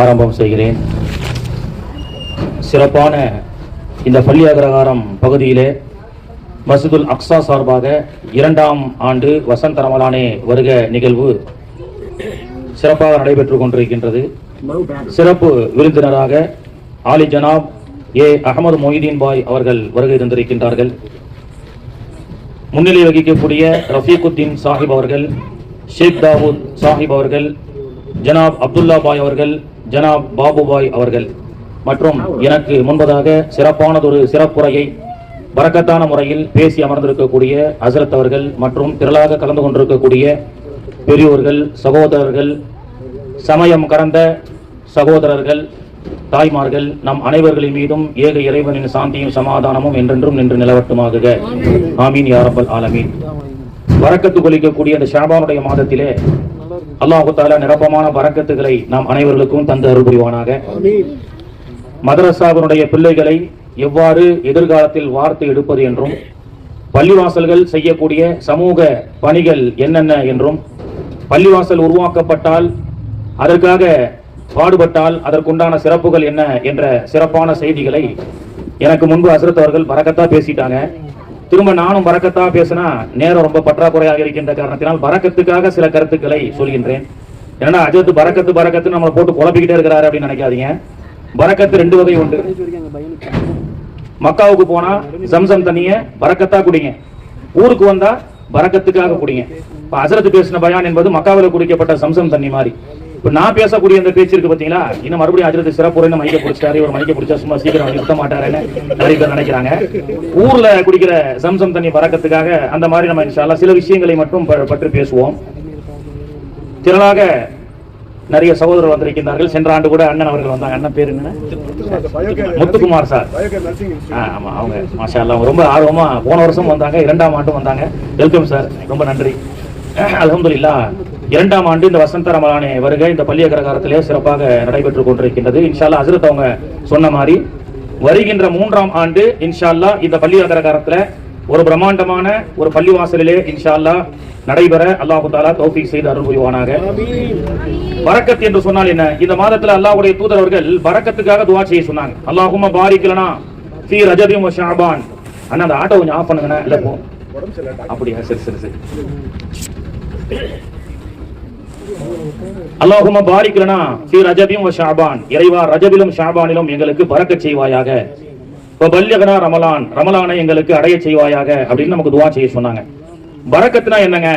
ஆரம்பம் செய்கிறேன். சிறப்பான இந்த பள்ளி அக்ரஹாரம் பகுதியிலே மசிதுல் அக்ஸா சார்பாக இரண்டாம் ஆண்டு வசந்த ரமலானே வருக நிகழ்வு சிறப்பாக நடைபெற்றுக் கொண்டிருக்கின்றது. சிறப்பு விருந்தினராக ஆலி ஜனாப் ஏ அகமது மொய்தீன் பாய் அவர்கள் வருகை தந்திருக்கின்றார்கள். முன்னிலை வகிக்கக்கூடிய ரஃபீகுத்தீன் சாஹிப் அவர்கள் ஷேக் தாவூத் சாஹிப் அவர்கள் ஜனாப் அப்துல்லா பாய் அவர்கள் ஜனாப் பாபுபாய் அவர்கள். மற்றும் எனக்கு முன்பதாக சிறப்பானதொரு சிறப்புரையை வரக்கத்தான முறையில் பேசி அமர்ந்திருக்கக்கூடிய அசரத் அவர்கள் மற்றும் திரளாக கலந்து கொண்டிருக்கக்கூடிய பெரியோர்கள் சகோதரர்கள் சமயம் கடந்த சகோதரர்கள் தாய்மார்கள் நம் அனைவர்களின் மீதும் ஏக இறைவனின் சாந்தியும் சமாதானமும் என்றென்றும் நின்று நிலவட்டுமாக ஆமீன் யாரப்பல் ஆலமீன். வரக்கத்து கொலிக்கக்கூடிய அந்த ஷாபானுடைய மாதத்திலே அல்லாஹு தாலா நிரப்பமான வரக்கத்துகளை நாம் அனைவர்களுக்கும் தந்து அருள் புரிவானாக. மதரசாவினுடைய பிள்ளைகளை எவ்வாறு எதிர்காலத்தில் வார்த்து எடுப்பது என்றும் பள்ளிவாசல்கள் செய்யக்கூடிய சமூக பணிகள் என்னென்ன என்றும் பள்ளிவாசல் உருவாக்கப்பட்டால் அதற்காக பாடுபட்டால் அதற்குண்டான சிறப்புகள் என்ன என்ற சிறப்பான செய்திகளை எனக்கு முன்பு அசரத் அவர்கள் பறக்கத்தா பேசிட்டாங்க. திரும்ப நானும் பறக்கத்தா பேசினா நேரம் ரொம்ப பற்றாக்குறையாக இருக்கின்ற காரணத்தினால் பறக்கத்துக்காக சில கருத்துக்களை சொல்கின்றேன். ஏன்னா அஜத்து பறக்கத்து பறக்கத்து நம்மளை போட்டு குழப்பிக்கிட்டே இருக்கிறாரு அப்படின்னு நினைக்காதீங்க. பறக்கத்து ரெண்டு வகை உண்டு. மக்காவுக்கு போனா சம்சம் தண்ணிய பறக்கத்தா குடிங்க. ஊருக்கு வந்தா பறக்கத்துக்காக குடிங்க. இப்போ அசரத்து பேசின பயான் என்பது மக்காவில் குடிக்கப்பட்ட சம்சம் தண்ணி மாதிரி. இப்போ நான் பேசக்கூடிய இந்த பேச்சு இருக்கு பார்த்தீங்களா இன்னும் மறுபடியும் அஜரத்து சிறப்புரைன்னு மைக்க பிடிச்சாரு ஒரு மைக்க பிடிச்சா சும்மா சீக்கிரம் நிறுத்த மாட்டாருன்னு நிறைய பேர் நினைக்கிறாங்க. ஊர்ல குடிக்கிற சம்சம் தண்ணி பறக்கத்துக்காக அந்த மாதிரி நம்ம இன்ஷால்லா சில விஷயங்களை மட்டும் ப- பற்றி பேசுவோம். திரளாக நிறைய சகோதரர் வந்திருக்கின்றார்கள். சென்ற ஆண்டு கூட அண்ணன் அவர்கள் வந்தாங்க. அண்ணன் பேர் என்ன முத்துக்குமார் சார். ஆமா அவங்க. மாஷா அவங்க ரொம்ப ஆர்வமா போன வருஷம் வந்தாங்க. இரண்டாம் ஆண்டும் வந்தாங்க. Welcome sir. ரொம்ப நன்றி. அலமதுல்லா இரண்டாம் ஆண்டு இந்த வசந்த ரமலானே வருகை. இந்த பள்ளி அகரகாரத்திலே சிறப்பாக நடைபெற்றுக் கொண்டிருக்கின்றது. இன்ஷால்லா ஹசரத் அவங்க சொன்ன மாதிரி வருகின்ற மூன்றாம் ஆண்டு இன்ஷால்லா இந்த பள்ளி அகரகாரத்துல ஒரு பிரம்மாண்டமான ஒரு பள்ளிவாசலிலே இன்ஷால்லா நடைபெற அல்லாஹு தாலா தௌஃபீக் செய்து அருள் புரிவானாக. பரக்கத் என்று சொன்னால் என்ன? இந்த மாதத்துல அல்லாஹுடைய தூதரவர்கள் அவர்கள் துவா செய்ய சொன்னாங்க. அல்லாஹுமா பாரிக்கலனா சி ரஜபின் ஷாபான். அண்ணா அந்த ஆட்டோ கொஞ்சம் ஆஃப் பண்ணுங்கண்ணா. இல்லை போ. அப்படியா? சரி சரி சரி. அல்லாஹுமா பாரிக்கலனா ஃபி ரஜபியும் ஷாபான். இறைவா ரஜபிலும் ஷாபானிலும் எங்களுக்கு பரக்கத் செய்வாயாக. இப்போ பல்யகனா ரமலான். ரமலானை எங்களுக்கு அடைய செய்வாயாக அப்படின்னு நமக்கு துவா செய்ய சொன்னாங்க. பறக்கத்துனா என்னங்க?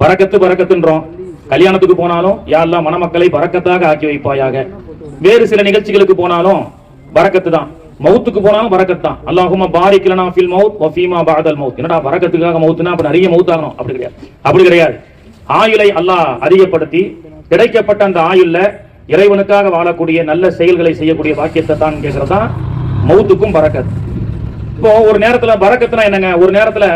பறக்கத்து பறக்கத்துன்றோம். கல்யாணத்துக்கு போனாலும் யாரெல்லாம் மணமக்களை பறக்கத்தாக ஆக்கி வைப்பாயாக. வேறு சில நிகழ்ச்சிகளுக்கு போனாலும் பறக்கத்து தான். மௌத்துக்கு போனாலும் பரக்கத்து தான். அல்லாஹும பாரிக்கலனா ஃபில் மவுத் வ ஃபீமா பஅதல் மௌத் என்னடா பறக்கத்துக்காக மவுத்துனா அப்ப நிறைய மௌத் ஆகணும் அப்படி கிடையாது. அப்படி கிடையாது. ஆயுளை அல்லாஹ் அதிகப்படுத்தி கிடைக்கப்பட்ட அந்த ஆயுள்ல இறைவனுக்காக வாழக்கூடிய நல்ல செயல்களை செய்யக்கூடிய பாக்கியத்தை தான் கேட்கறதா தான் மௌத்துக்கும் பறக்கத். இப்போ ஒரு நேரத்துல பறக்கத்துனா என்னங்க? ஒரு நேரத்துல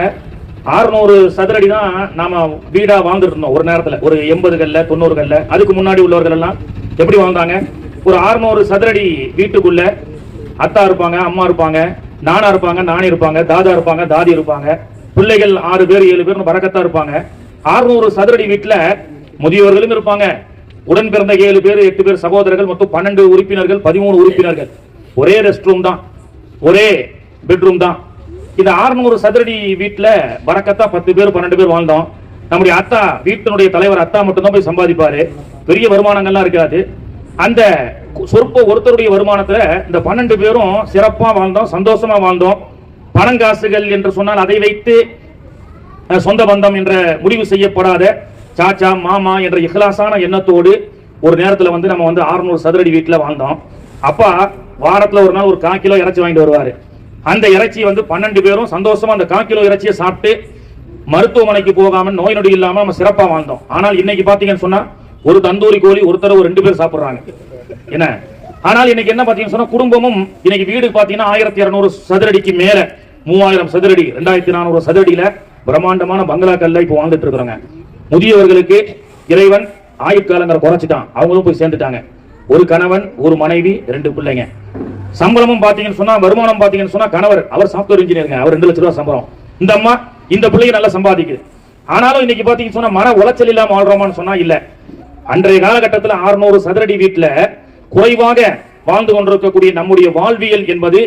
600 சதுரடி தான் நாம வீடா வாழ்ந்துட்டு இருந்தோம். ஒரு நேரத்துல ஒரு எண்பதுகள்ல தொண்ணூறுகள்ல அதுக்கு முன்னாடி உள்ளவர்கள் எல்லாம் எப்படி வாழ்ந்தாங்க? ஒரு 600 சதுரடி வீட்டுக்குள்ள அத்தா இருப்பாங்க அம்மா இருப்பாங்க நானா இருப்பாங்க நானே இருப்பாங்க தாதா இருப்பாங்க தாதி இருப்பாங்க. பிள்ளைகள் ஆறு பேர் ஏழு பேர் பறக்கத்தா இருப்பாங்க. 600 சதுரடி வீட்டில் முதியவர்களும் இருப்பாங்க. உடன் பிறந்த ஏழு பேர் எட்டு பேர் சகோதரர்கள் மொத்தம் பன்னெண்டு உறுப்பினர்கள் பதிமூணு உறுப்பினர்கள். ஒரே ரெஸ்ட் ரூம் தான். ஒரே பெட்ரூம் தான். இந்த 600 சதுரடி வீட்டில் பறக்கத்தா பத்து பேர் பன்னெண்டு பேர் வாழ்ந்தோம். நம்முடைய அத்தா வீட்டினுடைய தலைவர் அத்தா மட்டும்தான் போய் சம்பாதிப்பாரு. பெரிய வருமானங்கள்லாம் இருக்காது. அந்த சொற்ப ஒருத்தருடைய வருமானத்தில் இந்த பன்னெண்டு பேரும் சிறப்பாக வாழ்ந்தோம் சந்தோஷமா வாழ்ந்தோம். பணங்காசுகள் என்று சொன்னால் அதை வைத்து சொந்த பந்தம் என்ற முடிவு செய்யப்படாத சாச்சா மாமா என்ற இஹ்லாசான எண்ணத்தோடு ஒரு நேரத்தில் வந்து நம்ம வந்து 600 சதுரடி வீட்டில் வாழ்ந்தோம். அப்பா வாரத்தில் ஒரு நாள் ஒரு கால் கிலோ இறைச்சி வாங்கிட்டு வருவார். அந்த இறைச்சி வந்து பன்னெண்டு பேரும் சந்தோஷமா அந்த கால் கிலோ இறைச்சியை சாப்பிட்டு மருத்துவமனைக்கு போகாம நோய் நொடி இல்லாம நம்ம சிறப்பா வாழ்ந்தோம். ஆனால் இன்னைக்கு பாத்தீங்கன்னு சொன்னா ஒரு தந்தூரி கோழி ஒரு ரெண்டு பேர் சாப்பிடுறாங்க. என்ன? ஆனால் இன்னைக்கு என்ன பாத்தீங்கன்னு சொன்னா குடும்பமும் இன்னைக்கு வீடு பாத்தீங்கன்னா ஆயிரத்தி இருநூறு சதுரடிக்கு மேல மூவாயிரம் சதுரடி ரெண்டாயிரத்தி நானூறு சதுரடியில பிரம்மாண்டமான பங்களாக்கள்ல இப்போ வாழ்ந்துட்டு இருக்கிறாங்க. முதியவர்களுக்கு இறைவன் ஆயுட்காலங்களை குறைச்சிட்டான். அவங்களும் போய் சேர்ந்துட்டாங்க. ஒரு கணவன் ஒரு மனைவி ரெண்டு பிள்ளைங்க. சம்பளமும் பாத்தீங்கன்னு சொன்னா வருமானம் பாத்தீங்கன்னு சொன்னா கணவர் அவர் சாஃப்ட்வேர் இன்ஜினியருங்க அவர் ரெண்டு லட்ச ரூபா சம்பளம். இந்த அம்மா இந்த பிள்ளைங்க நல்லா சம்பாதிக்குது. ஆனாலும் இன்னைக்கு பாத்தீங்கன்னு சொன்னா மன உளைச்சல் இல்லாம வாழ்றோமான்னு சொன்னா இல்ல. அன்றைய காலகட்டத்தில் அறுநூறு சதுரடி வீட்டுல குறைவாக வாழ்ந்து கொண்டிருக்கக்கூடிய நம்முடைய வாழ்வியல் என்பது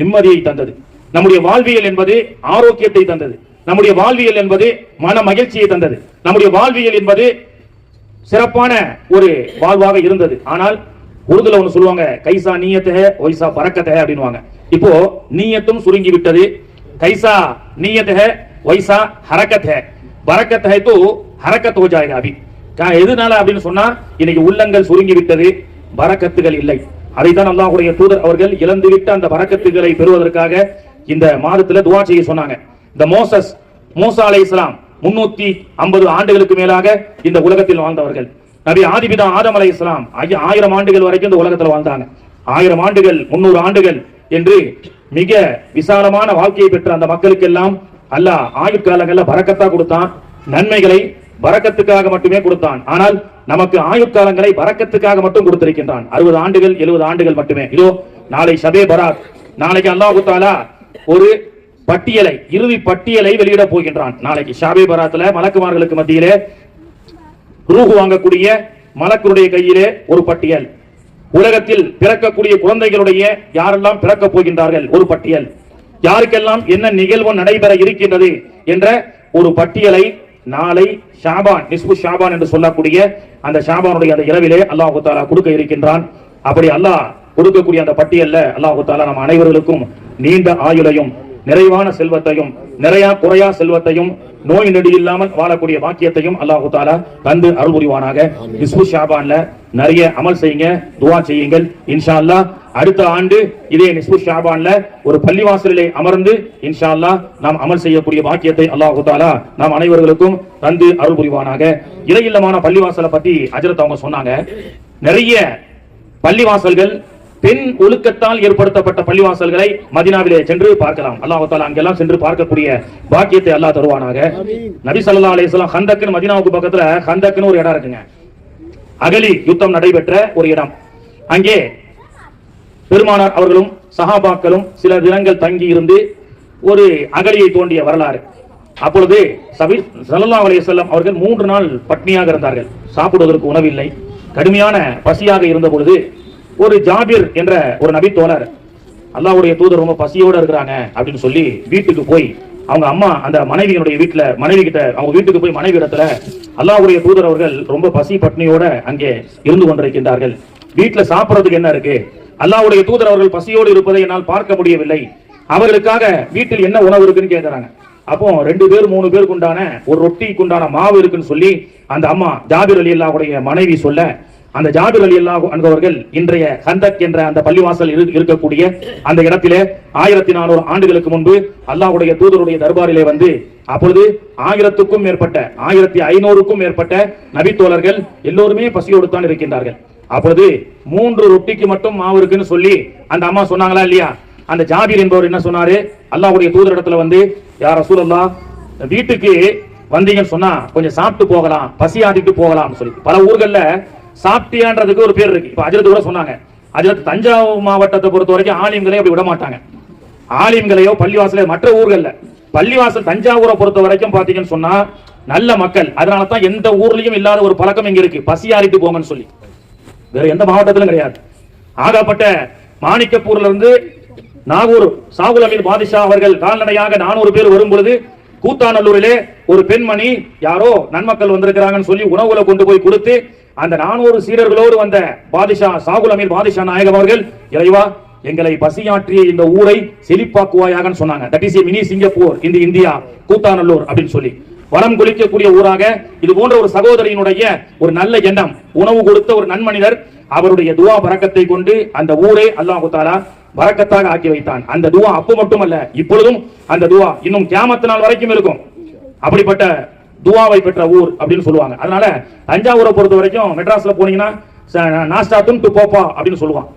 நிம்மதியை தந்தது. நம்முடைய வாழ்வியல் என்பது ஆரோக்கியத்தை தந்தது. நம்முடைய வாழ்வியல் என்பது மன மகிழ்ச்சியை தந்தது. நம்முடைய வாழ்வியல் என்பது சிறப்பான ஒரு வாழ்வாக இருந்தது. ஆனால் உருதுல ஒண்ணு சொல்லுவாங்க கைசா நீயத்தக ஒய்சா பறக்கத்தக அப்படின்னுவாங்க. இப்போ நீயத்தும் சுருங்கி விட்டது கைசா நீயத்தக ஒய்சா ஹரக்கத்தக பறக்கத்தக தோ ஹரக்கத் ஹோ அபி. எதுனால எதனால அப்படின்னு சொன்னா இன்னைக்கு உள்ளங்கள் சுருங்கி விட்டது பறக்கத்துகள் இல்லை. அதைத்தான் அல்லாஹுடைய தூதர் அவர்கள் இழந்துவிட்டு அந்த பறக்கத்துகளை பெறுவதற்காக இந்த மாதத்துல துவா செய்ய சொன்னாங்க. இந்த மோசஸ் மூசா அலை இஸ்லாம் முன்னூத்தி ஐம்பது ஆண்டுகளுக்கு மேலாக இந்த உலகத்தில் வாழ்ந்தவர்கள். நபி ஆதிபிதா ஆதம் அலை இஸ்லாம் ஆயிரம் ஆண்டுகள் வரைக்கும் இந்த உலகத்தில் வாழ்ந்தாங்க. ஆயிரம் ஆண்டுகள் முன்னூறு ஆண்டுகள் என்று மிக விசாலமான வாழ்க்கையை பெற்ற அந்த மக்களுக்கெல்லாம் அல்லாஹ் ஆயுட்காலங்கள்ல பறக்கத்தா கொடுத்தான். நன்மைகளை பறக்கத்துக்காக மட்டுமே கொடுத்தான். ஆனால் நமக்கு ஆயுட்காலங்களை பறக்கத்துக்காக மட்டும் கொடுத்திருக்கின்றான். அறுபது ஆண்டுகள் எழுபது ஆண்டுகள் மட்டுமே. இதோ நாளை ஷபே பராத். நாளைக்கு அல்லாஹு தாலா ஒரு பட்டியலை இறுதி பட்டியலை வெளியிட போகின்றான். நாளைக்கு ஷாபே பராத்துல மலக்குமார்களுக்கு மத்தியிலே ரூஹு வாங்கக்கூடிய மலக்குடைய கையிலே ஒரு பட்டியல். உலகத்தில் பிறக்கக்கூடிய குழந்தைகளுடைய யாரெல்லாம் பிறக்கப் போகின்றார்கள்? ஒரு பட்டியல். யாருக்கெல்லாம் என்ன நிகழ்வு நடைபெற இருக்கின்றது என்ற ஒரு பட்டியலை நாளை ஷாபான் நிஸ்பு ஷாபான் என்று சொல்லக்கூடிய அந்த ஷாபானுடைய அந்த இரவிலே அல்லாஹு தாலா கொடுக்க இருக்கின்றான். அப்படி அல்லாஹ் கொடுக்கக்கூடிய அந்த பட்டியல்ல அல்லாஹு தாலா நம் அனைவர்களுக்கும் நீண்ட ஆயுளையும் நிறைவான செல்வத்தையும் நிறைய குறையா செல்வத்தையும் நோய் நொடி இல்லாமல் வாழக்கூடிய பாக்கியத்தையும் அல்லாஹு தாலா தந்து அருள் புரிவானாக இஸ்பு ஷாபான்ல நிறைய அமல் செய்யுங்க துவா செய்யுங்கள். இன்ஷா அல்லாஹ் அடுத்த ஆண்டு இதே நிஸ்பு ஷாபான்ல ஒரு பள்ளிவாசலிலே அமர்ந்து இன்ஷா அல்லாஹ் நாம் அமல் செய்யக்கூடிய பாக்கியத்தை அல்லாஹு தாலா நாம் அனைவர்களுக்கும் தந்து அருள் புரிவானாக இறையில்லமான பள்ளிவாசலை பத்தி அஜரத் அவங்க சொன்னாங்க. நிறைய பள்ளிவாசல்கள் பெண் ஒழுக்கத்தால் ஏற்படுத்தப்பட்ட பள்ளிவாசல்களை மதினாவிலே சென்று பார்க்கலாம். அல்லாஹ் தாலா அங்கெல்லாம் சென்று பார்க்கக்கூடிய பாக்கியத்தை அல்லாஹ் தருவானாக. நபி ஸல்லல்லாஹு அலைஹி வஸல்லம் ஹந்தக்குன்னு மதீனாவுக்கு பக்கத்துல ஹந்தக்குன்னு ஒரு இடம் இருக்குங்க. அகலி யுத்தம் நடைபெற்ற ஒரு இடம். அங்கே பெருமானார் அவர்களும் சஹாபாக்களும் சில தினங்கள் தங்கி இருந்து ஒரு அகலியை தோண்டிய வரலாறு. அப்பொழுது சபி ஸல்லல்லாஹு அலைஹி வஸல்லம் அவர்கள் மூன்று நாள் பட்னியாக இருந்தார்கள். சாப்பிடுவதற்கு உணவில்லை கடுமையான பசியாக இருந்த பொழுது ஒரு ஜாபிர் என்ற ஒரு நபி தோழர் அல்லாவுடைய தூதர் ரொம்ப பசியோட இருக்கிறாங்க அப்படின்னு சொல்லி வீட்டுக்கு போய் அவங்க அம்மா அந்த மனைவியினுடைய வீட்டுல மனைவி கிட்ட அவங்க வீட்டுக்கு போய் மனைவி இடத்துல அல்லாவுடைய தூதர் அவர்கள் ரொம்ப பசி பட்னியோட அங்கே இருந்து கொண்டிருக்கின்றார்கள். வீட்டுல சாப்பிட்றதுக்கு என்ன இருக்கு? அல்லாவுடைய தூதர் அவர்கள் பசியோடு இருப்பதை என்னால் பார்க்க முடியவில்லை. அவர்களுக்காக வீட்டில் என்ன உணவு இருக்குன்னு கேட்கிறாங்க அப்போ ரெண்டு பேர் மூணு பேருக்கு உண்டான ஒரு ரொட்டிக்கு உண்டான மாவு இருக்குன்னு சொல்லி அந்த அம்மா ஜாபிர் அலி அல்லாவுடைய மனைவி சொல்ல அந்த ஜாபிர் அலி அல்லாஹு என்பவர்கள் இன்றைய ஹந்தக் என்ற அந்த பள்ளிவாசல் இரு- இருக்கக்கூடிய அந்த இடத்திலே ஆயிரத்தி நானூறு ஆண்டுகளுக்கு முன்பு அல்லாஹுடைய தூதருடைய தர்பாரிலே வந்து அப்பொழுது ஆயிரத்துக்கும் மேற்பட்ட ஆயிரத்தி ஐநூறுக்கும் மேற்பட்ட நபித்தோழர்கள் எல்லோருமே பசியோடு தான் இருக்கின்றார்கள். அப்பொழுது மூன்று ரொட்டிக்கு மட்டும் மாவு இருக்குன்னு சொல்லி அந்த அம்மா சொன்னாங்களா இல்லையா? அந்த ஜாபீர் என்பவர் என்ன சொன்னாரு? அல்லாஹ்வுடைய தூதரிடத்துல வந்து யார் ரசூலல்லா வீட்டுக்கு வந்தீங்கன்னு சொன்னா கொஞ்சம் சாப்பிட்டு போகலாம் பசி ஆடிட்டு போகலாம்னு சொல்லி. பல ஊர்கள்ல சாப்பிட்டியான்றதுக்கு ஒரு பேர் இருக்கு. இப்ப அஜரத் கூட சொன்னாங்க. அஜரத் தஞ்சாவூர் மாவட்டத்தை பொறுத்த வரைக்கும் ஆலிம்களே அப்படி விட மாட்டாங்க. ஆலிம்களையோ பள்ளிவாசல மற்ற ஊர்கள்ல. பள்ளிவாசல் தஞ்சாவூரை பொறுத்த வரைக்கும் பார்த்தீங்கன்னு சொன்னா நல்ல மக்கள். அதனால தான் எந்த ஊர்லயும் இல்லாத ஒரு பழக்கம் இங்க இருக்கு. பசியாரிட்டு போங்கன்னு சொல்லி. வேற எந்த மாவட்டத்திலும் கிடையாது. ஆகப்பட்ட மாணிக்கப்பூர்ல இருந்து நாகூர் சாகுல் அமீர் பாதிஷா அவர்கள் கால்நடையாக நானூறு பேர் வரும் பொழுது கூத்தாநல்லூரிலே ஒரு பெண்மணி யாரோ நன்மக்கள் வந்திருக்கிறாங்கன்னு சொல்லி உணவுல கொண்டு போய் கொடுத்து அந்த நானூறு சீரர்களோடு வந்த பாதிஷா சாகுல் அமீர் பாதிஷா நாயகம் அவர்கள் இறைவா எங்களை பசியாற்றிய இந்த ஊரை செழிப்பாக்குவாயாகன்னு சொன்னாங்க. தட் இஸ் மினி சிங்கப்பூர் இந்த இந்தியா கூத்தாநல்லூர் அப்படின்னு சொல்லி. வனம் குளிக்கக்கூடிய ஊராக இது போன்ற ஒரு சகோதரியினுடைய ஒரு நல்ல எண்ணம் உணவு கொடுத்த ஒரு நன்மனிதர் அவருடைய துவா பறக்கத்தை கொண்டு அந்த ஊரை அல்லாஹு தாலா வரக்கத்தாக ஆக்கி வைத்தான். அந்த துவா அப்போ மட்டுமல்ல இப்பொழுதும் அந்த துவா இன்னும் கேமத்து நாள் வரைக்கும் இருக்கும். அப்படிப்பட்ட துவாவை பெற்ற ஊர் அப்படின்னு சொல்லுவாங்க. அதனால தஞ்சாவூரை பொறுத்த வரைக்கும் மெட்ராஸ்ல போனீங்கன்னா ச- நாஸ்டா துண்டு போப்பா அப்படின்னு சொல்லுவான்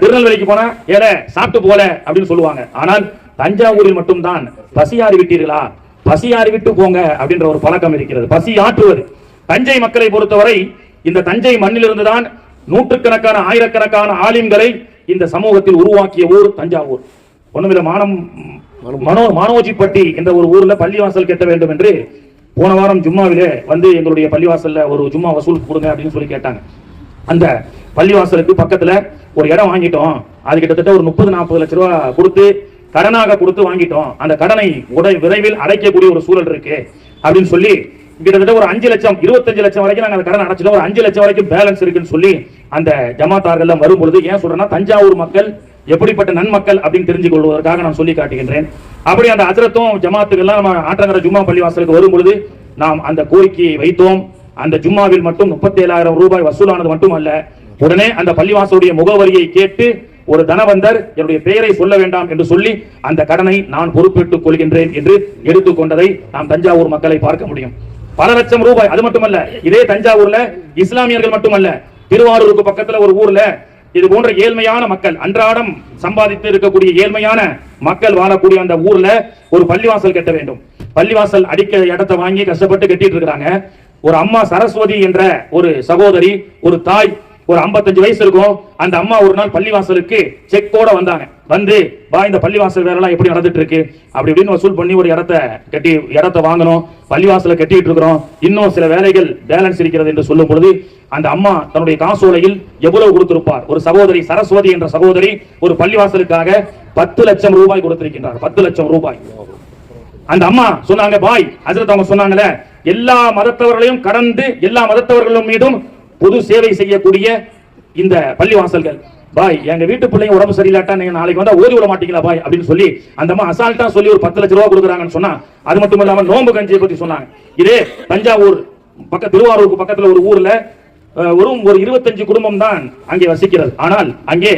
திருநெல்வேலிக்கு போனா ஏழை சாப்பிட்டு போல அப்படின்னு சொல்லுவாங்க. ஆனால் தஞ்சாவூரில் மட்டும்தான். பசியாறி விட்டீர்களா? பசியாறி விட்டு போங்க அப்படின்ற ஒரு பழக்கம் இருக்கிறது. பசி ஆற்றுவது. தஞ்சை மக்களை பொறுத்தவரை இந்த தஞ்சை மண்ணிலிருந்து தான் நூற்றுக்கணக்கான ஆயிரக்கணக்கான ஆலிம்களை இந்த சமூகத்தில் உருவாக்கிய ஊர் தஞ்சாவூர். ஒண்ணுமில்ல மானம் மனோ மானோஜிப்பட்டி என்ற ஒரு ஊர்ல பள்ளிவாசல் கட்ட வேண்டும் என்று போன வாரம் ஜும்மாவிலே வந்து எங்களுடைய பள்ளிவாசல்ல ஒரு ஜும்மா வசூல் கொடுங்க அப்படின்னு சொல்லி கேட்டாங்க. அந்த பள்ளிவாசலுக்கு பக்கத்துல ஒரு இடம் வாங்கிட்டோம். அது கிட்டத்தட்ட ஒரு முப்பது நாற்பது லட்ச ரூபா கொடுத்து கடனாக கொடுத்து வாங்கிட்டோம். அந்த கடனை உடை விரைவில் அடைக்கக்கூடிய ஒரு சூழல் இருக்கு அப்படின்னு சொல்லி கிட்டத்தட்ட ஒரு அஞ்சு லட்சம் இருபத்தஞ்சு லட்சம் வரைக்கும் நாங்கள் அந்த கடன் அடைச்சிட்டோம். ஒரு அஞ்சு லட்சம் வரைக்கும் பேலன்ஸ் இருக்குன்னு சொல்லி அந்த ஜமாத்தார்கள் வரும்பொழுது ஏன் சொல்றேன்னா தஞ்சாவூர் மக்கள் எப்படிப்பட்ட நன்மக்கள் அப்படின்னு தெரிஞ்சு கொள்வதற்காக நான் சொல்லி காட்டுகின்றேன். அப்படி அந்த அஜரத்தும் ஜமாத்துக்கெல்லாம் நம்ம ஆற்றங்கர ஜும்மா பள்ளிவாசலுக்கு வரும் பொழுது நாம் அந்த கோரிக்கையை வைத்தோம். அந்த ஜும்மாவில் மட்டும் முப்பத்தேழாயிரம் ரூபாய் வசூலானது மட்டுமல்ல உடனே அந்த பள்ளிவாசலுடைய முகவரியை கேட்டு ஒரு தனவந்தர் என்னுடைய பெயரை சொல்ல வேண்டாம் என்று சொல்லி அந்த கடனை நான் பொறுப்பேற்றுக் கொள்கின்றேன் என்று எடுத்துக்கொண்டதை நாம் தஞ்சாவூர் மக்களை பார்க்க முடியும். பல லட்சம் ரூபாய் அது மட்டுமல்ல இதே தஞ்சாவூர்ல இஸ்லாமியர்கள் மட்டுமல்ல திருவாரூருக்கு பக்கத்துல ஒரு ஊர்ல இது போன்ற ஏழ்மையான மக்கள் அன்றாடம் சம்பாதித்து இருக்கக்கூடிய ஏழ்மையான மக்கள் வாழக்கூடிய அந்த ஊர்ல ஒரு பள்ளிவாசல் கட்ட வேண்டும். பள்ளிவாசல் அடிக்க இடத்தை வாங்கி கஷ்டப்பட்டு கட்டிட்டு இருக்கிறாங்க. ஒரு அம்மா சரஸ்வதி என்ற ஒரு சகோதரி ஒரு தாய் ஒரு 55 வயசு இருக்கும். அந்த அம்மா ஒரு நாள் பள்ளிவாசலுக்கு செக்கோட வந்தாங்க. வந்து பா இந்த பள்ளிவாசல் வேலைலாம் எல்லாம் எப்படி நடந்துட்டு இருக்கு அப்படி இப்படின்னு வசூல் பண்ணி ஒரு இடத்த கட்டி இடத்த வாங்கணும். பள்ளிவாசலை கட்டிட்டு இருக்கிறோம் இன்னும் சில வேலைகள் பேலன்ஸ் இருக்கிறது என்று சொல்லும் பொழுது அந்த அம்மா தன்னுடைய காசோலையில் எவ்வளவு கொடுத்திருப்பார்? ஒரு சகோதரி சரஸ்வதி என்ற சகோதரி ஒரு பள்ளிவாசலுக்காக பத்து லட்சம் ரூபாய் கொடுத்திருக்கின்றார். பத்து லட்சம் ரூபாய். அந்த அம்மா சொன்னாங்க பாய் அசரத் அவங்க சொன்னாங்கல்ல எல்லா மதத்தவர்களையும் கடந்து எல்லா மதத்தவர்களும் மீதும் பொது சேவை செய்யக்கூடிய இந்த பள்ளிவாசல்கள். பாய் எங்க வீட்டு பிள்ளைங்க உடம்பு சரியில்லாட்டா நீங்க நாளைக்கு வந்தா ஓடி விட மாட்டீங்களா பாய்? அப்படின்னு சொல்லி அந்த அம்மா அசால்ட்டா சொல்லி ஒரு பத்து லட்ச ரூபா கொடுக்குறாங்கன்னு சொன்னா அது மட்டும் இல்லாம நோம்பு கஞ்சியை பத்தி சொன்னாங்க. இதே தஞ்சாவூர் பக்க திருவாரூருக்கு பக்கத்துல ஒரு ஊர்ல வெறும் ஒரு இருபத்தஞ்சு குடும்பம் தான் அங்கே வசிக்கிறது. ஆனால் அங்கே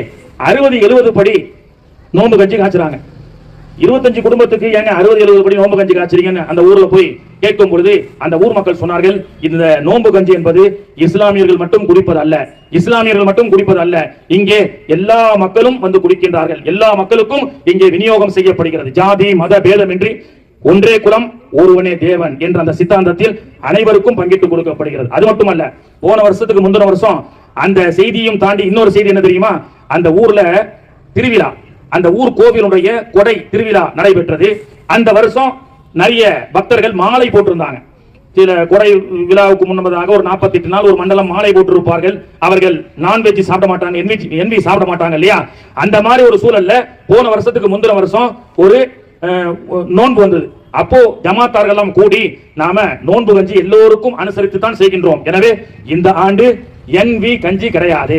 அறுபது எழுபது படி நோம்பு கஞ்சி காய்ச்சுறாங்க. இருபத்தஞ்சு குடும்பத்துக்கு ஏங்க அறுபது எழுபது படி நோம்பு கஞ்சி காய்ச்சறீங்கன்னு அந்த ஊர்ல போய் கேட்கும் பொழுது அந்த ஊர் மக்கள் சொன்னார்கள் இந்த நோம்பு கஞ்சி என்பது இஸ்லாமியர்கள் மட்டும் குடிப்பது அல்ல இஸ்லாமியர்கள் மட்டும் குடிப்பது அல்ல. இங்கே எல்லா மக்களும் வந்து குடிக்கின்றார்கள். எல்லா மக்களுக்கும் இங்கே விநியோகம் செய்யப்படுகிறது. ஜாதி மத பேதமின்றி ஒன்றே குலம் ஒருவனே தேவன் என்ற அந்த சித்தாந்தத்தில் அனைவருக்கும் பங்கிட்டு கொடுக்கப்படுகிறது. அது மட்டுமல்ல போன வருஷத்துக்கு முந்தின வருஷம் அந்த செய்தியும் தாண்டி இன்னொரு செய்தி என்ன தெரியுமா? அந்த ஊர்ல திருவிழா. அந்த ஊர் கோவிலுடைய கொடை திருவிழா நடைபெற்றது. அந்த வருஷம் நிறைய பக்தர்கள் மாலை போட்டிருந்தாங்க. சில கொடை விழாவுக்கு முன்னதாக ஒரு 48 நாள் ஒரு மண்டலம் மாலை போட்டிருப்பார்கள். அவர்கள் நான்வெஜ் சாப்பிட மாட்டாங்க என்வி என்வி சாப்பிட மாட்டாங்க இல்லையா? அந்த மாதிரி ஒரு சூழல்ல போன வருஷத்துக்கு முந்தின வருஷம் ஒரு நோன்பு வந்தது. அப்போ ஜமாத்தார்கள்லாம் கூடி நாம நோன்பு கஞ்சி எல்லோருக்கும் அனுசரித்து தான் செய்கின்றோம். எனவே இந்த ஆண்டு என்வி கஞ்சி கிடையாது.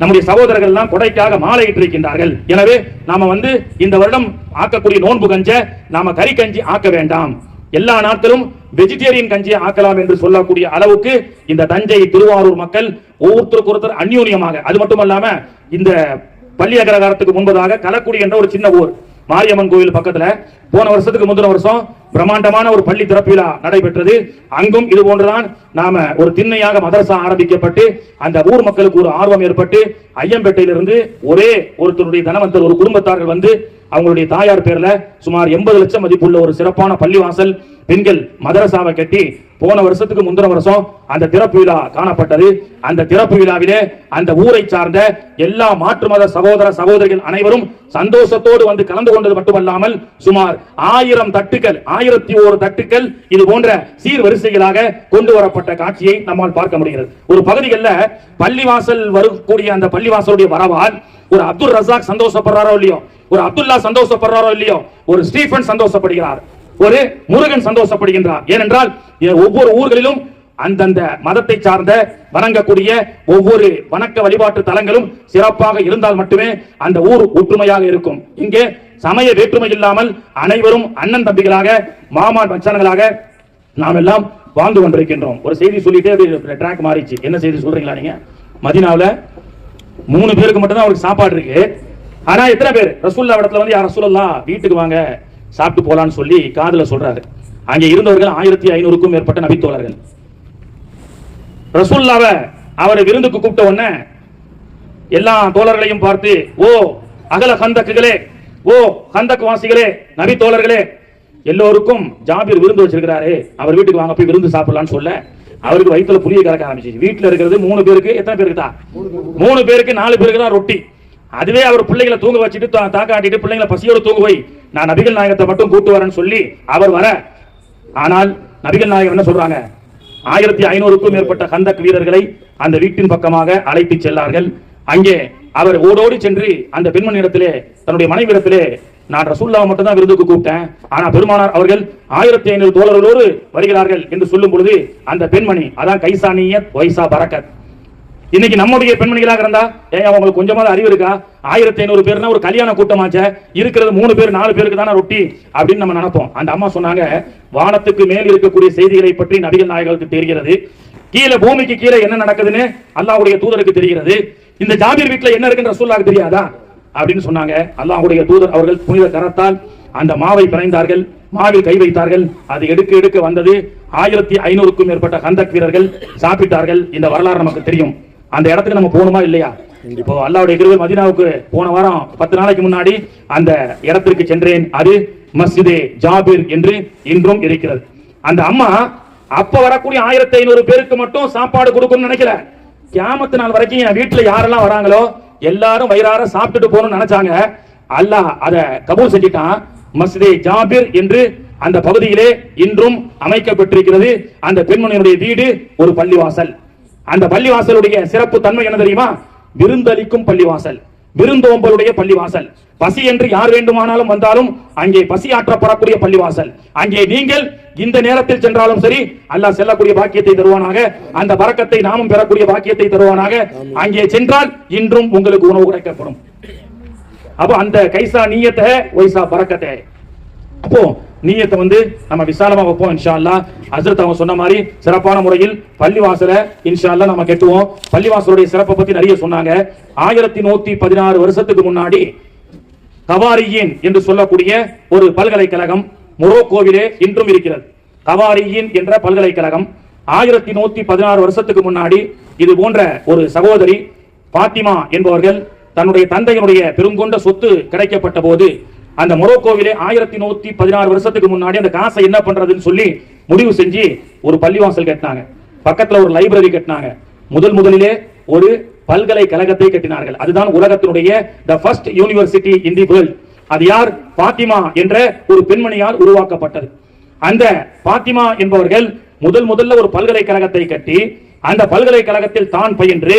நம்முடைய சகோதரர்கள் எல்லாம் கொடைக்காக மாலையிட்டு இருக்கின்றார்கள் எனவே நாம வந்து இந்த வருடம் ஆக்கக்கூடிய நோன்பு கஞ்ச நாம கறி கஞ்சி ஆக்க வேண்டாம். எல்லா நாட்களும் வெஜிடேரியன் கஞ்சியை ஆக்கலாம் என்று சொல்லக்கூடிய அளவுக்கு இந்த தஞ்சை திருவாரூர் மக்கள் ஒவ்வொருத்தருக்கு ஒருத்தர் அந்யூன்யமாக அது மட்டுமல்லாம இந்த பள்ளி அகரகாரத்துக்கு முன்பதாக கலக்குடி என்ற ஒரு சின்ன ஊர் மாரியம்மன் கோயில் பக்கத்துல போன வருஷத்துக்கு முந்தின வருஷம் பிரம்மாண்டமான ஒரு பள்ளி திறப்பு விழா நடைபெற்றது. அங்கும் இது போன்றுதான் நாம ஒரு திண்ணையாக மதரசா ஆரம்பிக்கப்பட்டு அந்த ஊர் மக்களுக்கு ஒரு ஆர்வம் ஏற்பட்டு ஐயம்பேட்டையிலிருந்து ஒரே ஒருத்தருடைய தனவந்தர் ஒரு குடும்பத்தார்கள் வந்து அவங்களுடைய தாயார் பேர்ல சுமார் எண்பது லட்சம் மதிப்புள்ள ஒரு சிறப்பான பள்ளிவாசல் பெண்கள் மதரசாவை கட்டி போன வருஷத்துக்கு முந்தின வருஷம் அந்த திறப்பு விழா காணப்பட்டது. அந்த திறப்பு விழாவிலே அந்த ஊரை சார்ந்த எல்லா மாற்று மத சகோதர சகோதரிகள் அனைவரும் சந்தோஷத்தோடு வந்து கலந்து கொண்டது மட்டுமல்லாமல் சுமார் ஆயிரம் தட்டுக்கள் ஆயிரத்தி ஒரு தட்டுக்கள் இது போன்ற சீர்வரிசைகளாக கொண்டு வரப்பட்ட காட்சியை நம்மால் பார்க்க முடிகிறது. ஒரு பகுதிகளில் பள்ளிவாசல் வரக்கூடிய அந்த பள்ளிவாசலுடைய வரவால் ஒரு அப்துல் ரசாக் சந்தோஷப்படுறாரோ இல்லையோ ஒரு அப்துல்லா சந்தோஷப்படுறாரோ இல்லையோ ஒரு ஸ்டீஃபன் சந்தோஷப்படுகிறார் ஒரு முருகன் சந்தோஷப்படுகின்றார். ஏனென்றால் ஒவ்வொரு ஊர்களிலும் அந்தந்த மதத்தை சார்ந்த வணங்கக்கூடிய ஒவ்வொரு வணக்க வழிபாட்டு தலங்களும் சிறப்பாக இருந்தால் மட்டுமே அந்த ஊர் ஒற்றுமையாக இருக்கும். இங்கே சமய வேற்றுமை இல்லாமல் அனைவரும் அண்ணன் தம்பிகளாக மாமான் மச்சான்களாக நாம் எல்லாம் வாழ்ந்து கொண்டிருக்கின்றோம். ஒரு செய்தி சொல்லிட்டே ட்ராக் மாறிச்சு என்ன செய்தி சொல்றீங்களா நீங்க? மதினாவுல மூணு பேருக்கு மட்டும்தான் அவருக்கு சாப்பாடு இருக்கு. ஆனா எத்தனை பேர்? ரசூல்லா இடத்துல வந்து யார் ரசூல்லா வீட்டுக்கு வாங்க சாப்பிட்டு போலான்னு சொல்லி காதுல சொல்றாரு. அங்கே இருந்தவர்கள் ஆயிரத்தி ஐநூறுக்கும் மேற்பட்ட நபித்தோழர்கள். ரசூல்லாவை அவரை விருந்துக்கு கூப்பிட்ட உடனே எல்லா தோழர்களையும் பார்த்து ஓ அகல கந்தக்குகளே ஓ கந்தக் வாசிகளே நபி தோழர்களே எல்லோருக்கும் ஜாபீர் விருந்து வச்சிருக்கிறாரு அவர் வீட்டுக்கு வாங்க போய் விருந்து சாப்பிடலாம்னு சொல்ல அவருக்கு வயிற்றுல புளிய கறக்க ஆரம்பிச்சிச்சு வீட்டுல இருக்கிறது மூணு பேருக்கு எத்தனை பேருக்கு தான் மூணு பேருக்கு நாலு பேருக்கு தான் ரொட்டி. அதுவே அவர் பிள்ளைகளை தூங்க வச்சுட்டு தா- தாக்காட்டிட்டு பிள்ளைங்களை பசியோட தூங்க போய் நான் நபிகள் நாயகத்தை மட்டும் கூட்டு வரேன்னு சொல்லி அவர் வர. ஆனால் நபிகள் நாயகம் என்ன சொல்றாங்க? ஆயிரத்தி ஐநூறுக்கும் மேற்பட்ட கந்தக் வீரர்களை அந்த வீட்டின் பக்கமாக அழைத்து செல்லார்கள். அங்கே அவர் ஓடோடி சென்று அந்த பெண்மணியிடத்திலே தன்னுடைய மனைவியிடத்திலே நான் ரசூல்லா மட்டும்தான் விருந்துக்கு விருதுக்கு கூப்பிட்டேன். ஆனா பெருமானார் அவர்கள் ஆயிரத்தி ஐநூறு தோழர்களோடு வருகிறார்கள் என்று சொல்லும் பொழுது அந்த பெண்மணி அதான் கைசானிய வைசா பரக்கத். இன்னைக்கு நம்முடைய பெண்மணிகளாக இருந்தா ஏன் அவங்களுக்கு கொஞ்சமாவது அறிவு இருக்கா? ஆயிரத்தி ஐநூறு பேர்னா ஒரு கல்யாண கூட்டமாச்ச. இருக்கிறது மூணு பேர் நாலு பேருக்கு தானே ரொட்டி அப்படின்னு நம்ம நினைப்போம். அந்த அம்மா சொன்னாங்க வானத்துக்கு மேல் இருக்கக்கூடிய செய்திகளை பற்றி நபிகள் நாயகர்களுக்கு தெரிகிறது. கீழே பூமிக்கு கீழே என்ன நடக்குதுன்னு அல்லாஹ்வுடைய தூதருக்கு தெரிகிறது. இந்த ஜாபீர் வீட்டுல என்ன இருக்குன்ற ரசூலுல்லாஹ்க்கு தெரியாதா? அப்படின்னு சொன்னாங்க. அல்லாஹ்வுடைய தூதர் அவர்கள் புனித கரத்தால் அந்த மாவை பிணைந்தார்கள் மாவில் கை வைத்தார்கள். அது எடுக்க எடுக்க வந்தது ஆயிரத்தி ஐநூறுக்கும் மேற்பட்ட கந்தக் வீரர்கள் சாப்பிட்டார்கள். இந்த வரலாறு நமக்கு தெரியும். அந்த இடத்துக்கு நம்ம போகணுமா இல்லையா? இப்போ அல்லாவுடைய கிருபை மதீனாவுக்கு போன வாரம் பத்து நாளைக்கு முன்னாடி அந்த இடத்திற்கு சென்றேன். அது மஸ்ஜிதே ஜாபீர் என்று இன்றும் இருக்கிறது. அந்த அம்மா அப்ப வரக்கூடிய ஆயிரத்தி ஐநூறு பேருக்கு மட்டும் சாப்பாடு கொடுக்கணும்னு நினைக்கல. கியாமத்து நாள் வரைக்கும் என் வீட்டுல யாரெல்லாம் வராங்களோ எல்லாரும் வயிறார சாப்பிட்டுட்டு போகணும்னு நினைச்சாங்க. அல்லாஹ் அத கபூல் செஞ்சிட்டான். மஸ்ஜிதே ஜாபிர் என்று அந்த பகுதியிலே இன்றும் அமைக்கப்பட்டிருக்கிறது. அந்த பெண்மணியினுடைய வீடு ஒரு பள்ளிவாசல். அந்த பள்ளிவாசலுடைய சிறப்பு தன்மை என்ன தெரியுமா? விருந்தளிக்கும் பள்ளிவாசல். விருந்தோம்பலுடைய பள்ளிவாசல். பசி என்று யார் வேண்டுமானாலும் வந்தாலும் அங்கே பசி ஆற்றப்படக்கூடிய பள்ளிவாசல். அங்கே நீங்கள் இந்த நேரத்தில் சென்றாலும் சரி அல்லாஹ் செல்லக்கூடிய பாக்கியத்தை தருவானாக அந்த பறக்கத்தை நாமும் பெறக்கூடிய பாக்கியத்தை தருவானாக. அங்கே சென்றால் இன்றும் உங்களுக்கு உணவு கிடைக்கப்படும். அப்போ அந்த கைசா நீயத்தை ஒய்சா பறக்கத்தை. அப்போ நீயத்தை வந்து நம்ம விசாலமா வைப்போம் இன்ஷா அல்லாஹ் ஹஸ்ரத் அவங்க சொன்ன மாதிரி சிறப்பான முறையில் பள்ளிவாசல இன்ஷா அல்லாஹ் நம்ம கெட்டுவோம். பள்ளிவாசலுடைய சிறப்பை பத்தி நிறைய சொன்னாங்க. ஆயிரத்தி நூத்தி பதினாறு வருஷத்துக்கு முன்னாடி கவாரியின் என்று சொல்லக்கூடிய ஒரு பல்கலைக்கழகம் மொரோக்கோவிலே இன்றும் இருக்கிறது. கவாரியின் என்ற பல்கலைக்கழகம் ஆயிரத்தி நூத்தி பதினாறு வருஷத்துக்கு முன்னாடி இது போன்ற ஒரு சகோதரி பாத்திமா என்பவர்கள் தன்னுடைய தந்தையினுடைய பெருங்கொண்ட சொத்து கிடைக்கப்பட்ட போது அந்த மொரோக்கோவிலே ஆயிரத்தி நூத்தி பதினாறு வருஷத்துக்கு முன்னாடி அந்த காசை என்ன பண்றதுன்னு சொல்லி முடிவு செஞ்சு ஒரு பள்ளிவாசல் கட்டினாங்க. பக்கத்துல ஒரு லைப்ரரி கட்டினாங்க. முதல் முதலிலே ஒரு பல்கலைக்கழகத்தை கட்டினார்கள். அதுதான் உலகத்தினுடைய the first university in the world அது யார்? பாத்திமா என்ற ஒரு பெண்மணியால் உருவாக்கப்பட்டது. அந்த பாத்திமா என்பவர்கள் முதல் முதல்ல ஒரு பல்கலைக்கழகத்தை கட்டி அந்த பல்கலைக்கழகத்தில் தான் பயின்று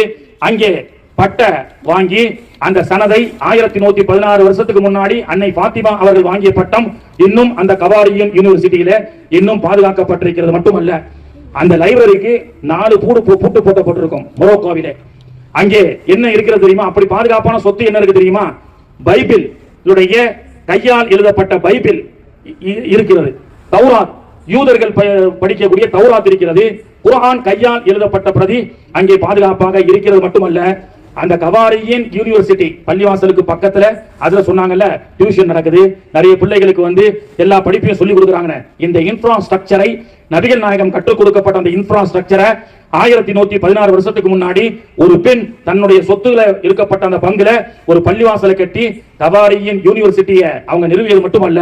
அங்கே பட்ட வாங்கி அந்த சனதை ஆயிரத்தி நூத்தி பதினாறு வருஷத்துக்கு முன்னாடி அன்னை பாத்திமா அவர்கள் வாங்கிய பட்டம் இன்னும் அந்த கபாடியும் யூனிவர்சிட்டியில இன்னும் பாதுகாக்கப்பட்டிருக்கிறது மட்டுமல்ல. அந்த லைப்ரரிக்கு நாலு பூடு புட்டு பூட்டு போட்டப்பட்டிருக்கும் மொரோக்கோவிலே. அங்கே என்ன இருக்கிறது தெரியுமா? அப்படி பாதுகாப்பான சொத்து என்ன இருக்கு தெரியுமா? பைபிள். கையால் எழுதப்பட்ட பைபிள் இ- இருக்கிறது. தௌராத். யூதர்கள் ப- படிக்கக்கூடிய தௌராத் இருக்கிறது. குரான் கையால் எழுதப்பட்ட பிரதி அங்கே பாதுகாப்பாக இருக்கிறது மட்டுமல்ல. அந்த கவாரியின் யூனிவர்சிட்டி பள்ளிவாசலுக்கு பக்கத்துல அதுல சொன்னாங்கல்ல டியூஷன் நடக்குது. நிறைய பிள்ளைகளுக்கு வந்து எல்லா படிப்பையும் சொல்லி கொடுக்குறாங்க இந்த இன்ஃப்ராஸ்ட்ரக்சரை நபிகள் நாயகம் கற்றுக் கொடுக்கப்பட்ட அந்த இன்ஃப்ராஸ்ட்ரக்சரை ஆயிரத்தி நூத்தி பதினாறு வருஷத்துக்கு முன்னாடி ஒரு பெண் தன்னுடைய சொத்துல இருக்கப்பட்ட அந்த பங்குல ஒரு பள்ளிவாசலை கட்டி கவாரியின் யூனிவர்சிட்டியை அவங்க நிறுவியது மட்டுமல்ல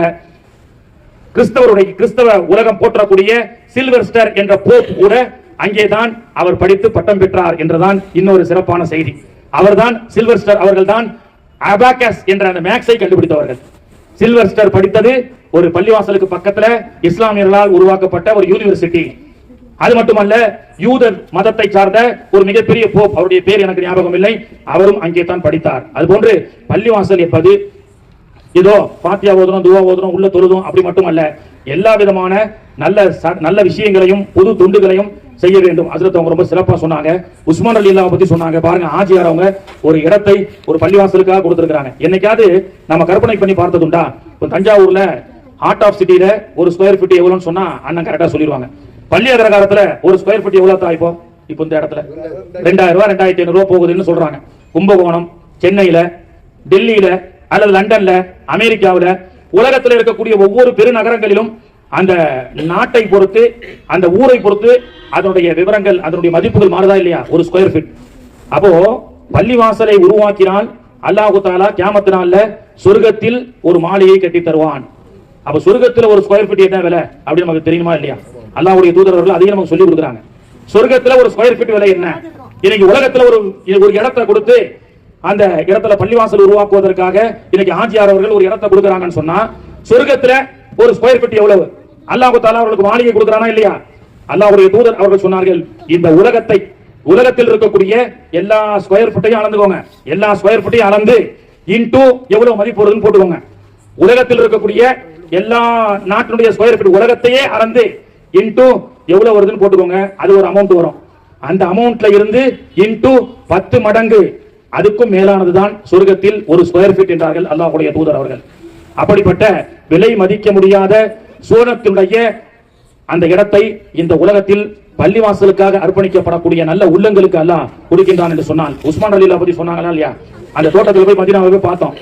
கிறிஸ்தவருடைய கிறிஸ்தவ உலகம் போற்றக்கூடிய சில்வர்ஸ்டர் என்ற போப் கூட அங்கேதான் அவர் படித்து பட்டம் பெற்றார் என்றுதான் இன்னொரு சிறப்பான செய்தி. அவர்தான் சில்வர்ஸ்டர் அவர்கள்தான் அபாகஸ் என்ற அந்த மேக்ஸை கண்டுபிடித்தவர்கள். சில்வர்ஸ்டர் படித்தது ஒரு பள்ளிவாசலுக்கு பக்கத்துல இஸ்லாமியர்களால் உருவாக்கப்பட்ட ஒரு யூனிவர்சிட்டி அது மட்டுமல்ல யூதர் மதத்தை சார்ந்த ஒரு மிகப்பெரிய போப் அவருடைய பேர் எனக்கு ஞாபகம் இல்லை. அவரும் அங்கே தான் படித்தார். அதுபோன்று பள்ளிவாசல் என்பது இதோ பாத்தியா ஓதுறோம் துவா ஓதுறோம் உள்ள தொழுதும் அப்படி மட்டுமல்ல எல்லா விதமான நல்ல ச- நல்ல விஷயங்களையும் புது துண்டுகளையும் செய்ய வேண்டும். ஹஜ்ரத் அவங்க ரொம்ப சிறப்பாக சொன்னாங்க. உஸ்மான் அலி இல்லாம பத்தி சொன்னாங்க. பாருங்க ஆஜியார் அவங்க ஒரு இடத்தை ஒரு பள்ளிவாசலுக்காக கொடுத்துருக்காங்க என்னைக்காவது நம்ம கற்பனை பண்ணி பார்த்ததுண்டா? இப்போ தஞ்சாவூர்ல ஹார்ட் ஆஃப் சிட்டியில ஒரு ஸ்கொயர் ஃபீட் எவ்வளவுன்னு சொன்னா அண்ணன் கரெக்டா சொல்லிடுவாங்க. பள்ளி அகரகாரத்துல ஒரு ஸ்கொயர் ஃபீட் எவ்வளவு தான் இப்போ? இப்போ இந்த இடத்துல. ரெண்டாயிரம் ரூபாய் ரெண்டாயிரத்தி ஐநூறு போகுதுன்னு சொல்றாங்க. கும்பகோணம் சென்னையில டெல்லியில அல்லது லண்டன்ல அமெரிக்காவில் உலகத்தில் இருக்கக்கூடிய ஒவ்வொரு பெருநகரங்களிலும் அந்த நாட்டை பொறுத்து அந்த ஊரை பொறுத்து அதனுடைய விவரங்கள் அதனுடைய மதிப்புகள் மாறுதா இல்லையா? ஒரு ஸ்கொயர் ஃபீட் அப்போ பள்ளிவாசலை உருவாக்கினால் அல்லாஹு தாலா கேமத்தினால நாள்ல சொர்க்கத்தில் ஒரு மாளிகை கட்டி தருவான். அப்ப சொர்க்கத்தில் ஒரு ஸ்கொயர் ஃபீட் என்ன விலை? அப்படி நமக்கு தெரியுமா இல்லையா? அல்லாஹுடைய தூதரவர்கள் அதையும் நமக்கு சொல்லி கொடுக்குறாங்க. சொர்க்கத்தில் ஒரு ஸ்கொயர் ஃபீட் விலை என்ன? இன்னைக்கு உலகத்துல ஒரு ஒரு இடத்தை கொடுத்து அந்த இடத்துல பள்ளிவாசல் உருவாக்குவதற்காக இன்னைக்கு ஆஜியார் அவர்கள் ஒரு இடத்தை கொடுக்குறாங்கன்னு சொன்னா சொர்க்கத்துல ஒரு ஸ்கொயர் ஃபீட் எவ்வளவு? அல்லாஹு தாலா அவர்களுக்கு மாளிகை கொடுக்கிறானா இல்லையா? அல்லாஹுடைய தூதர் அவர்கள் சொன்னார்கள் இந்த உலகத்தை உலகத்தில் இருக்கக்கூடிய எல்லா ஸ்கொயர் ஃபுட்டையும் அளந்துக்கோங்க. எல்லா ஸ்கொயர் ஃபுட்டையும் அளந்து இன்டூ எவ்வளவு மதிப்பு வருதுன்னு போட்டுக்கோங்க. உலகத்தில் இருக்கக்கூடிய எல்லா நாட்டினுடைய ஸ்கொயர் ஃபீட் உலகத்தையே அளந்து இன்டூ எவ்வளவு வருதுன்னு போட்டுக்கோங்க. அது ஒரு அமௌண்ட் வரும். அந்த அமௌண்ட்ல இருந்து இன்டூ பத்து மடங்கு அதுக்கும் மேலானதுதான் சொர்க்கத்தில் ஒரு ஸ்கொயர் ஃபீட் என்றார்கள் அல்லாஹுடைய தூதர் அவர்கள். அப்படிப்பட்ட விலை மதிக்க முடியாத சோனத்தினுடைய அந்த இடத்தை இந்த உலகத்தில் பள்ளிவாசலுக்காக அர்ப்பணிக்கப்படக்கூடிய நல்ல உள்ளங்களுக்கு அல்லாஹ் கொடுக்கின்றான் என்று சொன்னால் உஸ்மான் அலிலா பத்தி சொன்னாங்களா இல்லையா? அந்த தோட்டத்தில் போய் மதினாவை போய் பார்த்தோம்.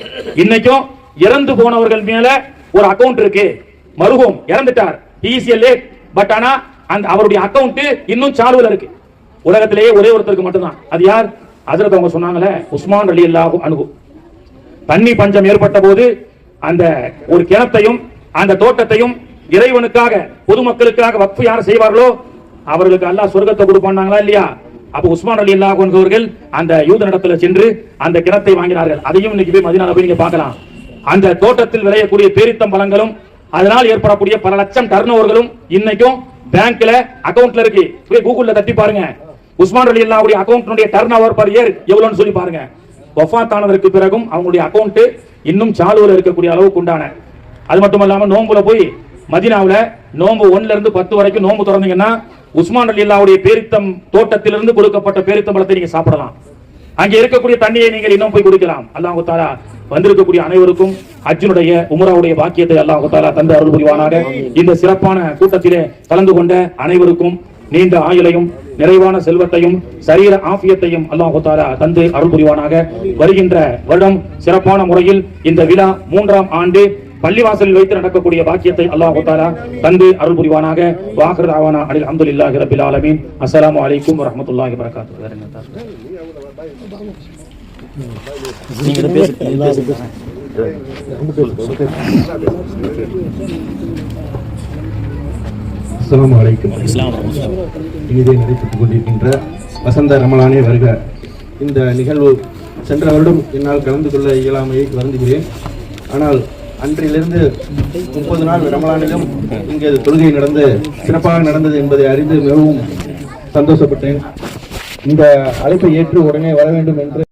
இன்னைக்கும் இறந்து போனவர்கள் மேல ஒரு அக்கவுண்ட் இருக்கு. மருகும் இறந்துட்டார். ஈஸியல் பட் ஆனா அந்த அவருடைய அக்கவுண்ட் இன்னும் சாலுவில் இருக்கு. உலகத்திலேயே ஒரே ஒருத்தருக்கு மட்டும்தான். அது யார்? ஹஜரத் அவங்க சொன்னாங்களே உஸ்மான் அலி அல்லாஹு அணுகு தண்ணி பஞ்சம் ஏற்பட்ட போது அந்த ஒரு கிணத்தையும் அந்த தோட்டத்தையும் இறைவனுக்காக பொதுமக்களுக்காக வக்ஃபு யார் செய்வார்களோ அவர்களுக்கு அல்லாஹ் சொர்க்கத்தை கொடுப்பாங்களா இல்லையா? அப்ப உஸ்மான் அலி அல்லாஹ் என்பவர்கள் அந்த யூத நடத்துல சென்று அந்த கிணத்தை வாங்கினார்கள். அதையும் இன்னைக்கு போய் மதினால போய் நீங்க பார்க்கலாம். அந்த தோட்டத்தில் விளையக்கூடிய பேரித்தம் பழங்களும் அதனால் ஏற்படக்கூடிய பல லட்சம் டர்ன் இன்னைக்கும் பேங்க்ல அக்கவுண்ட்ல இருக்கு. போய் கூகுள்ல தட்டி பாருங்க. உஸ்மான் அலி அல்லாவுடைய அக்கௌண்ட்னுடைய டர்ன் ஓவர் பர் இயர் எவ்வளவுன்னு சொல்லி பாருங்க. வஃபாத் ஆனதற்கு பிறகும் அவங்களுடைய அக்கௌண்ட் இன்னும் சாலுவில் இருக்கக்கூடிய அளவுக்கு உண்டான அது மட்டும் இல்லாமல் நோம்புல போய் மதினாவில் நோம்பு ஒன்னுல இருந்து பத்து வரைக்கும் நோம்பு திறந்தீங்கன்னா உஸ்மான் அலி அல்லாவுடைய பேரித்தம் தோட்டத்திலிருந்து கொடுக்கப்பட்ட பேரித்தம் பழத்தை நீங்க சாப்பிடலாம். அங்கே இருக்கக்கூடிய தண்ணியை நீங்கள் இன்னும் போய் குடிக்கலாம். அல்லாஹ் தாலா வந்திருக்கக்கூடிய அனைவருக்கும் அர்ஜுனுடைய உமராவுடைய பாக்கியத்தை அல்லாஹ் தாலா தந்து அருள் புரிவானாக. இந்த சிறப்பான கூட்டத்திலே கலந்து கொண்ட அனைவருக்கும் நீண்ட ஆயுளையும் நிறைவான செல்வத்தையும் சரீர ஆஃபியத்தையும் அல்லாஹு தாலா தந்து அருள் புரிவானாக. வருகின்ற வருடம் சிறப்பான முறையில் இந்த விழா மூன்றாம் ஆண்டு பள்ளிவாசலில் வைத்து நடக்கக்கூடிய பாக்கியத்தை அல்லாஹு தாலா தந்து அருள் புரிவானாக. வாஹர் ஆவானா அனில் அஹமதுல்லாஹி ரபில் ஆலமீன். அஸ்ஸலாமு அலைக்கும் வரஹ்மத்துல்லாஹி வரகாத்து வேற என்ன தாரு? இனிதே நடைபெற்றுக் கொண்டிருக்கின்ற வசந்த ரமலானே வருக. இந்த நிகழ்வு சென்ற வருடம் என்னால் கலந்து கொள்ள இயலாமையை வருந்துகிறேன். ஆனால் அன்றிலிருந்து முப்பது நாள் ரமலானிலும் இங்கே தொழுகை நடந்து சிறப்பாக நடந்தது என்பதை அறிந்து மிகவும் சந்தோஷப்பட்டேன். இந்த அழைப்பை ஏற்று உடனே வர வேண்டும் என்று